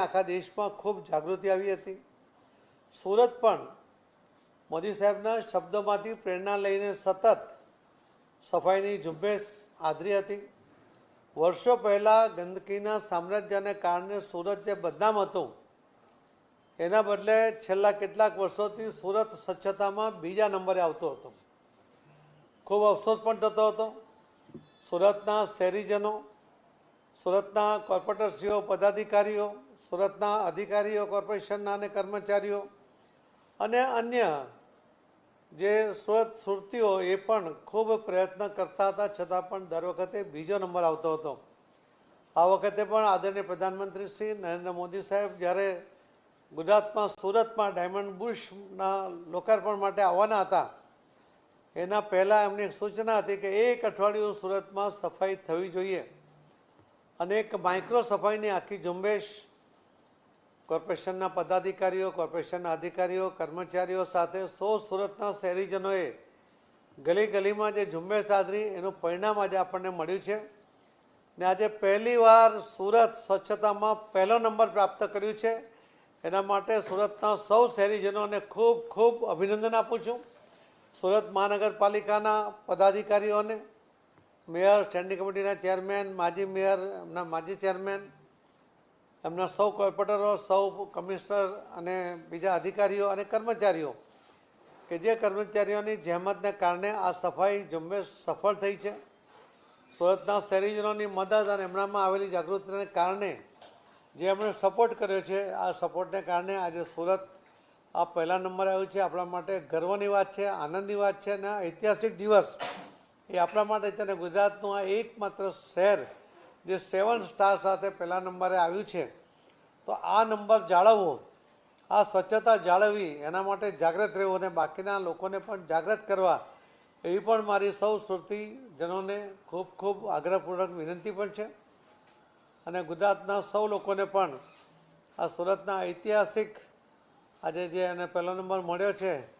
આખા દેશમાં ખૂબ જાગૃતિ આવી હતી. સુરત પણ મોદી સાહેબના શબ્દોમાંથી પ્રેરણા લઈને સતત સફાઈની ઝુંબેશ આદરી હતી. વર્ષો પહેલાં ગંદકીના સામ્રાજ્યને કારણે સુરત જે બદનામ હતું, એના બદલે છેલ્લા કેટલાક વર્ષોથી સુરત સ્વચ્છતામાં બીજા નંબરે આવતો હતો. ખૂબ અફસોસ પણ થતો હતો. સુરતના શહેરીજનો સુરતના કોર્પોરેટરશ્રીઓ, પદાધિકારીઓ, સુરતના અધિકારીઓ, કોર્પોરેશનના અને કર્મચારીઓ અને અન્ય જે સુરત સુરતીઓ એ પણ ખૂબ પ્રયત્ન કરતા હતા, છતાં પણ દર વખતે બીજો નંબર આવતો હતો. આ વખતે પણ આદરણીય પ્રધાનમંત્રી શ્રી નરેન્દ્ર મોદી સાહેબ જ્યારે ગુજરાતમાં, સુરતમાં ડાયમંડ બુશના લોકાર્પણ માટે આવવાના હતા, એના પહેલાં એમની એક સૂચના હતી કે એક અઠવાડિયું સુરતમાં સફાઈ થવી જોઈએ. અને એક માઇક્રો સફાઈની આખી ઝુંબેશ કોર્પોરેશનના પદાધિકારીઓ, કોર્પોરેશનના અધિકારીઓ, કર્મચારીઓ સાથે સો સુરતના શહેરીજનોએ ગલી ગલીમાં જે ઝુંબેશ આદરી એનું પરિણામ આજે આપણને મળ્યું છે. ને આજે પહેલીવાર સુરત સ્વચ્છતામાં પહેલો નંબર પ્રાપ્ત કર્યું છે. એના માટે સુરતના સૌ શહેરીજનોને ખૂબ ખૂબ અભિનંદન આપું છું. સુરત મહાનગરપાલિકાના પદાધિકારીઓને મેયર, સ્ટેન્ડિંગ કમિટીના ચેરમેન, માજી મેયર, એમના માજી ચેરમેન, એમના સૌ કોર્પોરેટરો, સૌ કમિશનર અને બીજા અધિકારીઓ અને કર્મચારીઓ કે જે કર્મચારીઓની જહેમતને કારણે આ સફાઈ ઝુંબેશ સફળ થઈ છે. સુરતના શહેરીજનોની મદદ અને એમનામાં આવેલી જાગૃતિને કારણે જે એમણે સપોર્ટ કર્યો છે, આ સપોર્ટને કારણે આજે સુરત આ પહેલા નંબરે આવ્યું છે. આપણા માટે ગર્વની વાત છે, આનંદની વાત છે અને ઐતિહાસિક દિવસ એ આપણા માટે અને ગુજરાતનું આ એકમાત્ર શહેર જે સેવન સ્ટાર સાથે પહેલા નંબરે આવ્યું છે. તો આ નંબર જાળવવો, આ સ્વચ્છતા જાળવવી, એના માટે જાગૃત રહેવું અને બાકીના લોકોને પણ જાગૃત કરવા, એવી પણ મારી સૌ સુરતીજનોને ખૂબ ખૂબ આગ્રહપૂર્વક વિનંતી પણ છે. અને ગુજરાતના સૌ લોકોને પણ આ સુરતના ઐતિહાસિક આજે જે એને પહેલો નંબર મળ્યો છે